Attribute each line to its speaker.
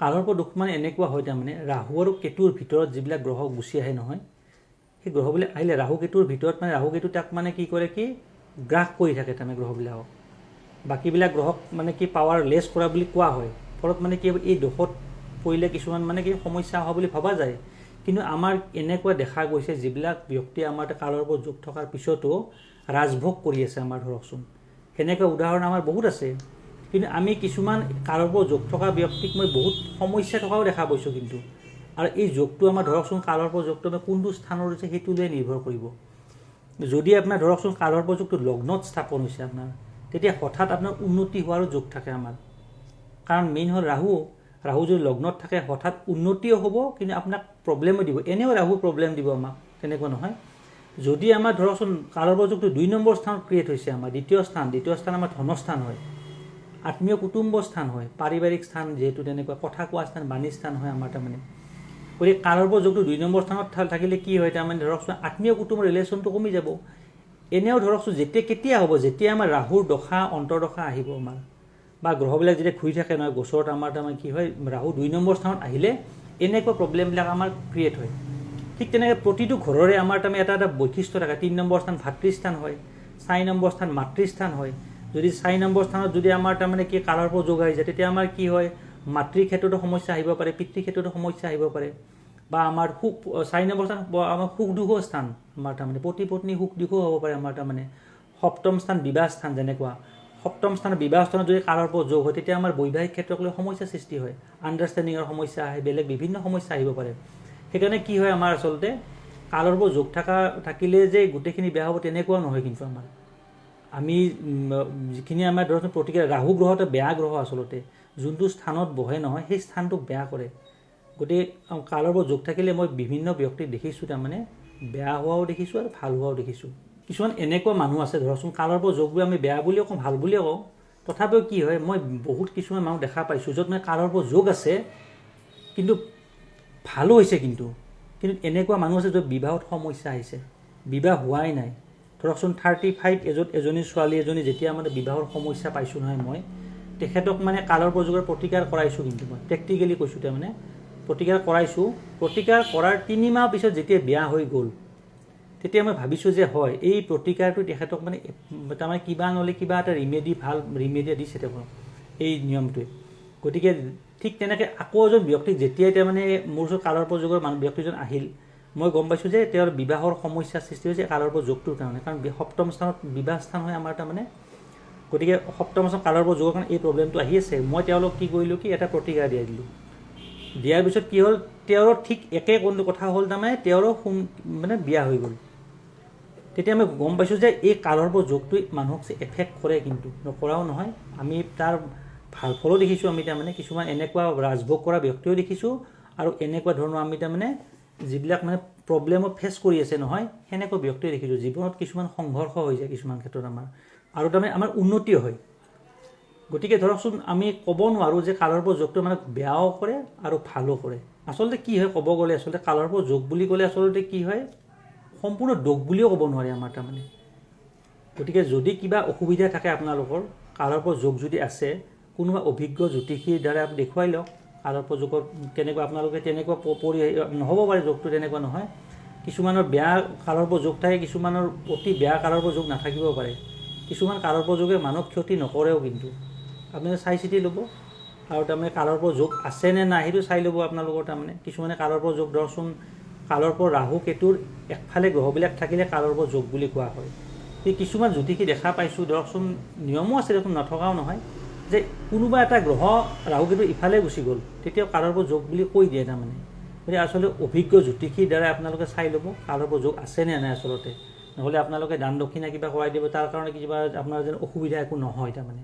Speaker 1: কালসৰ্প দোষ মানে এনেকুৱা হয় তাৰমানে ৰাহু আৰু কেতুৰ ভিতৰত যিবিলাক গ্ৰহ গুচি আহে নহয় সেই গ্ৰহবিলাক আহিলে ৰাহু কেতুৰ ভিতৰত মানে ৰাহু কেতু তাক মানে কি কৰে কি গ্ৰাস কৰি থাকে তাৰমানে গ্ৰহবিলাকক। বাকীবিলাক গ্ৰহক মানে কি পাৱাৰ লেছ কৰা বুলি কোৱা হয়। ফলত মানে কি এই দোষত পৰিলে কিছুমান মানে কি সমস্যা হোৱা বুলি ভবা যায়। কিন্তু আমাৰ এনেকুৱা দেখা গৈছে যিবিলাক ব্যক্তি আমাৰ কালৰ ওপৰত যোগ থকাৰ পিছতো ৰাজভোগ কৰি আছে আমাৰ ধৰকচোন। সেনেকুৱা উদাহৰণ আমাৰ বহুত আছে। কিন্তু আমি কিছুমান কালৰ যোগ থকা ব্যক্তিক মই বহুত সমস্যা থকাও দেখা পাইছোঁ কিন্তু। আৰু এই যোগটো আমাৰ ধৰকচোন কালৰ যোগটো আমাৰ কোনটো স্থানত হৈছে সেইটো লৈ নিৰ্ভৰ কৰিব। যদি আপোনাৰ ধৰকচোন কালৰ প্ৰযোগটো লগ্নত স্থাপন হৈছে আপোনাৰ তেতিয়া হঠাৎ আপোনাৰ উন্নতি হোৱাৰো যোগ থাকে আমাৰ। কাৰণ মেইন হ'ল ৰাহু ৰাহু যদি লগ্নত থাকে হঠাৎ উন্নতিও হ'ব কিন্তু আপোনাক প্ৰব্লেমো দিব। এনেও ৰাহু প্ৰব্লেম দিব আমাক তেনেকুৱা নহয়। যদি আমাৰ ধৰকচোন কালৰ প্ৰযোগটো দুই নম্বৰ স্থানত ক্ৰিয়েট হৈছে আমাৰ দ্বিতীয় স্থান দ্বিতীয় স্থান আমাৰ ধনস্থান হয়। আত্মীয় কুটুম্ব স্থান হয়, পাৰিবাৰিক স্থান যিহেতু তেনেকুৱা কথা কোৱা স্থান, বাণী স্থান হয় আমাৰ তাৰমানে। গতিকে কালৰ যোগটো দুই নম্বৰ স্থানত থাকিলে কি হয়, তাৰমানে ধৰকচোন আত্মীয় কুটুমৰ ৰিলেশ্যনটো কমি যাব। এনেও ধৰকচোন যেতিয়া কেতিয়া হ'ব, যেতিয়া আমাৰ ৰাহুৰ দশা, অন্তৰ্দশা আহিব আমাৰ, বা গ্ৰহবিলাক যেতিয়া ঘূৰি থাকে নহয় গোচৰত আমাৰ তাৰমানে কি হয়, ৰাহু দুই নম্বৰ স্থানত আহিলে এনেকুৱা প্ৰব্লেমবিলাক আমাৰ ক্ৰিয়েট হয়। ঠিক তেনেকৈ প্ৰতিটো ঘৰৰে আমাৰ তাৰমানে এটা এটা বৈশিষ্ট্য থাকে। তিনি নম্বৰ স্থান ভাতৃস্থান হয়, চাৰি নম্বৰ স্থান মাতৃস্থান হয় যদি চাৰি নম্বৰ স্থানত যদি আমাৰ তাৰমানে কি কালৰ যোগ আহি যায় তেতিয়া আমাৰ কি হয় মাতৃৰ ক্ষেত্ৰতো সমস্যা আহিব পাৰে পিতৃৰ ক্ষেত্ৰতো সমস্যা আহিব পাৰে, বা আমাৰ সুখ, চাৰি নম্বৰ স্থান আমাৰ সুখ দুখৰ স্থান, আমাৰ তাৰমানে পতি পত্নী সুখ দুখো হ'ব পাৰে, আমাৰ তাৰমানে সপ্তম স্থান, বিবাহ স্থান যেনেকুৱা। সপ্তম স্থানত বিবাহ স্থানত যদি কালৰ যোগ হয়, তেতিয়া আমাৰ বৈবাহিক ক্ষেত্ৰক লৈ সমস্যাৰ সৃষ্টি হয় আণ্ডাৰষ্টেণ্ডিঙৰ সমস্যা আহে, বেলেগ বিভিন্ন সমস্যা আহিব পাৰে। সেইকাৰণে কি হয় আমাৰ আচলতে, কালৰ যোগ থকা, থাকিলে যে গোটেইখিনি বেয়া হ'ব, তেনেকুৱাও নহয় কিন্তু আমাৰ। আমি যিখিনি আমাৰ ধৰকচোন প্ৰতিক্ৰিয়া, ৰাহু গ্ৰহটো বেয়া গ্ৰহ আচলতে, যোনটো স্থানত বহে নহয়, সেই স্থানটোক বেয়া কৰে। গতিকে কালৰ পৰা যোগ থাকিলে মই বিভিন্ন ব্যক্তিক দেখিছোঁ, তাৰমানে বেয়া হোৱাও দেখিছোঁ আৰু ভালো হোৱাও দেখিছোঁ। কিছুমান এনেকুৱা মানুহ আছে, ধৰকচোন কালৰ পৰা যোগবোৰ আমি বেয়া বুলিও কওঁ, ভালো বুলিও কওঁ। তথাপিও কি হয়, মই বহুত কিছুমান মানুহ দেখা পাইছোঁ, য'ত মানে কালৰ পৰা যোগ আছে, কিন্তু ভালো হৈছে কিন্তু। কিন্তু এনেকুৱা মানুহ আছে, য'ত বিবাহত সমস্যা আহিছে। বিবাহ হোৱাই নাই। ধৰকচোন থাৰ্টি ফাইভ এজত এজনী ছোৱালী এজনী যেতিয়া মানে বিবাহৰ সমস্যা পাইছোঁ নহয় মই, তেখেতক মানে কালৰ প্ৰযোগৰ প্ৰতিকাৰ কৰাইছোঁ কিন্তু মই প্ৰেক্টিকেলি কৈছোঁ তাৰমানে প্ৰতিকাৰ কৰাইছোঁ। প্ৰতিকাৰ কৰাৰ তিনিমাহ পিছত যেতিয়া বিয়া হৈ গ'ল, তেতিয়া মই ভাবিছোঁ যে হয়, এই প্ৰতিকাৰটো তেখেতক মানে তাৰমানে কিবা নহ'লে কিবা এটা ৰিমেডি ভালো ৰিমেডি দিছে তেওঁক এই নিয়মটোৱে। গতিকে ঠিক তেনেকৈ আকৌ এজন ব্যক্তিক যেতিয়াই তাৰমানে মোৰ ওচৰত কালৰ প্ৰযোগৰ মানুহ ব্যক্তিজন আহিল মই গম পাইছোঁ যে তেওঁৰ বিবাহৰ সমস্যাৰ সৃষ্টি হৈছে কালৰ প্ৰযোগটোৰ কাৰণে। কাৰণ সপ্তম স্থানত বিবাহ স্থান হয় আমাৰ তাৰমানে। গতিকে সপ্তম স্থানত কালৰ প্ৰযোগৰ কাৰণে এই প্ৰব্লেমটো আহি আছে। মই তেওঁলোকক কি কৰিলোঁ কি এটা প্ৰতিকাৰ দিয়াই দিলোঁ। দিয়াৰ পিছত কি হ'ল তেওঁৰ ঠিক একে কোনটো কথা হ'ল তাৰমানে তেওঁৰো সোন মানে বিয়া হৈ গ'ল। তেতিয়া আমি গম পাইছোঁ যে এই কালৰ পৰা যোগটোৱে মানুহক এফেক্ট কৰে কিন্তু। নকৰাও নহয়। আমি তাৰ ভাল ফলো দেখিছোঁ আমি তাৰমানে কিছুমান এনেকুৱা ৰাজভোগ কৰা ব্যক্তিও দেখিছোঁ। আৰু এনেকুৱা ধৰণৰ আমি তাৰমানে যিবিলাক মানে প্ৰব্লেমত ফেচ কৰি আছে নহয় সেনেকুৱা ব্যক্তিও দেখিছোঁ। জীৱনত কিছুমান সংঘৰ্ষ হৈ যায় কিছুমান ক্ষেত্ৰত আমাৰ। আৰু তাৰমানে আমাৰ উন্নতিও হয়। গতিকে ধৰকচোন আমি ক'ব নোৱাৰোঁ যে কালৰ পৰা যোগটো মানে বেয়াও কৰে আৰু ভালো কৰে। আচলতে কি হয় ক'ব গ'লে আচলতে কালৰ পৰা যোগ বুলি ক'লে আচলতে কি হয়? সম্পূৰ্ণ দোষ বুলিও ক'ব নোৱাৰি আমাৰ তাৰমানে। গতিকে যদি কিবা অসুবিধা থাকে আপোনালোকৰ কালৰ পৰা যোগ যদি আছে কোনোবা অভিজ্ঞ জ্যোতিষীৰ দ্বাৰা দেখুৱাই লওক। পৰা যোগত কেনেকুৱা আপোনালোকে তেনেকুৱা পৰি, নহ'ব পাৰে যোগটো তেনেকুৱা নহয়। কিছুমানৰ বেয়া কালৰ যোগ থাকে, কিছুমানৰ অতি বেয়া কালৰ যোগ নাথাকিব পাৰে। কিছুমান কালৰ যোগে মানুহক ক্ষতি নকৰেও কিন্তু। আপুনি চাই চিতি ল'ব। আৰু তাৰমানে কালৰ যোগ আছে নে নাই সেইটো চাই ল'ব আপোনালোকৰ তাৰমানে। কিছুমানে কালৰ যোগ ধৰকচোন কালৰ পৰা ৰাহু, কেতুৰ একফালে গ্ৰহবিলাক থাকিলে কালৰ যোগ বুলি কোৱা হয়। সেই কিছুমান জ্যোতিষী দেখা পাইছোঁ ধৰকচোন নিয়মো আছে দেখোন, নথকাও নহয়। যে কোনোবা এটা গ্ৰহ ৰাহু কিন্তু ইফালে গুচি গ'ল, তেতিয়াও কাৰোবাৰ যোগ বুলি কৈ দিয়ে তাৰমানে। গতিকে আচলতে অভিজ্ঞ জ্যোতিষীৰ দ্বাৰা আপোনালোকে চাই ল'ব কালৰ যোগ আছে নে নাই আচলতে। নহ'লে আপোনালোকে দান দক্ষিণা কিবা কৰাই দিব, তাৰ কাৰণে কিবা আপোনাৰ যেন অসুবিধা একো নহয় তাৰমানে।